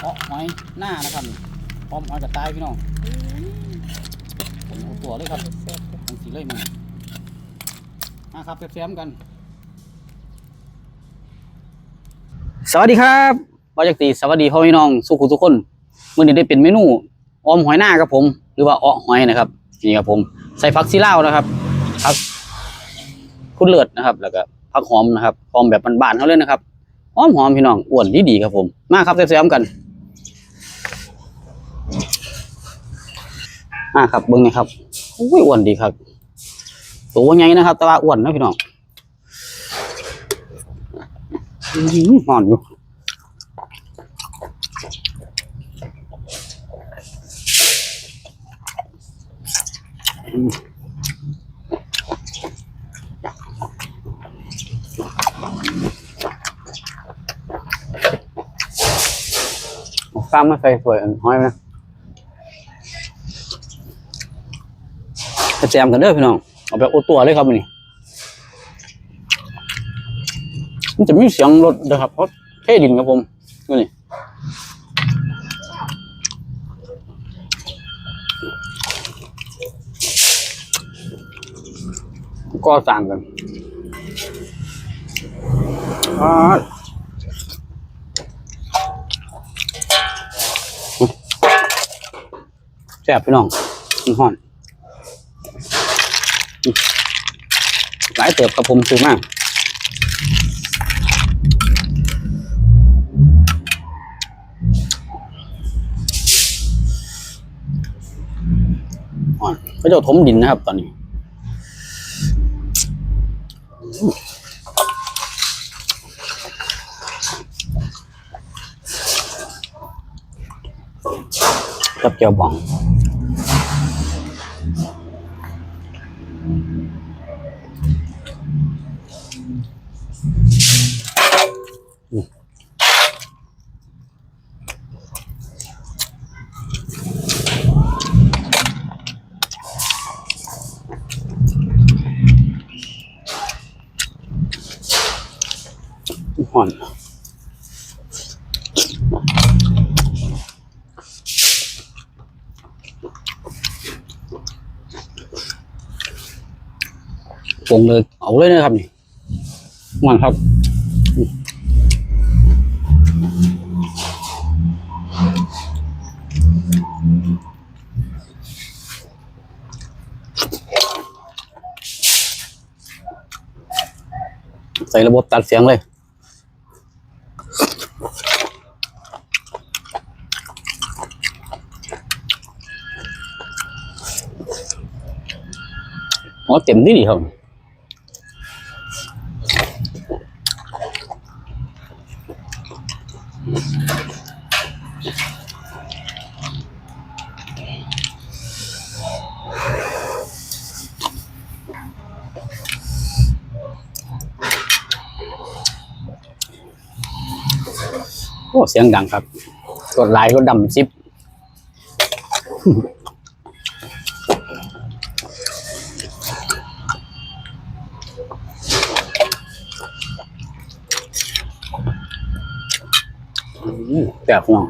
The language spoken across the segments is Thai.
เพาะหอยหน้านะครับพร้อมหอยกระต่ายพี่น้องผมเอาตัวเลยครับแซ่บทั้งสีเลยมันมาครับแซมกัน สวัสดีครับบอจากตีสวัสดีพ่อพี่น้องสุขุทุกคนมื่อนี้ได้เป็นเมนูออมหอยหน้าครับผม หรือว่าอ้อหอยนะครับนี่ครับผมใส่ผักซีเล่านะครับผักคุณเลือดนะครับ แล้วก็ผักหอมนะครับหอมแบบบานๆเขาเลยนะครับหอมหอมพี่น้องอ้วนดีๆครับผม มาครับแซมๆกัน มาครับเบิ้งนะครับอุ้ยอ้วนดีครับตัวใหญ่นะครับ แต่ว่าอ้วนนะพี่น้องหอนอยู่ฟ้ามาใส่สวยอันห้อยนะกระ แจมกันเด้อพี่น้อง เอาไปโอตัวเลยครับนี่มันจะมีเสียงรถนะครับเพราะเทดินครับผมนี่ก็สั่งกันอาแซ่บพี่น้องมันห่อนอื้อ หลายเติบกับผมซื้อมากห่อนพระเจ้าถมดินนะครับตอนนี้กับเจียวบอง ห่อนปรุงเลย เอาเลยนะครับนี่ มันครับใส่ระบบตัดเสียงเลยอ๋อเต็ม โอ้เสียงดังครับ กดไลค์กดดำซิปแซ่บน้อง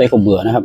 ส้ขบเบื่อนะครับ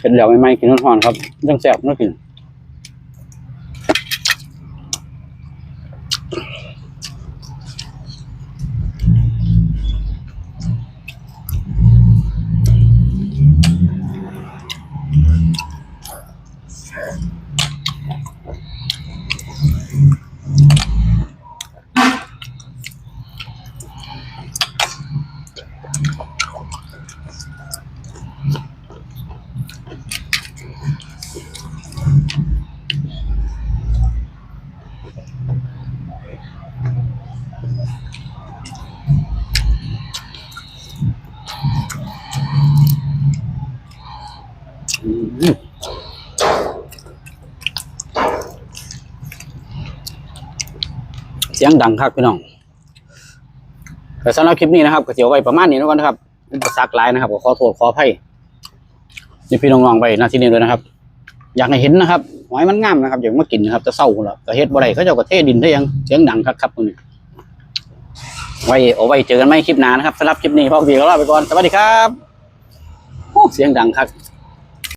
เป็นแล้วไม่ไหมกินร้อนครับยังแซ่บน่ากิน สียงดังครับพี่น้องแต่สำหรับคลิปนี้นะครับก็เสียวไว้ประมาณนี้แล้วกันนะครับอุปสรรคหลายนะครับก็ขอโทษขออภัยนี่พี่น้องๆไปหน้าที่นี้ด้วยนะครับ อยากให้เห็นนะครับหอยมันงามนะครับ อย่ากมากินนะครับจะเศร้าแล้วก็เฮ็ดบ่ได้เขาเจ้าก็เทดินได้ยังเสียงดังครับครับมื้อนี้ไว้เอาไว้เจอกันใหม่คลิปหน้านะครับสำหรับคลิปนี้พ่อพี่ก็ลาไปก่อนสวัสดีครับโอ้เสียงดังครับ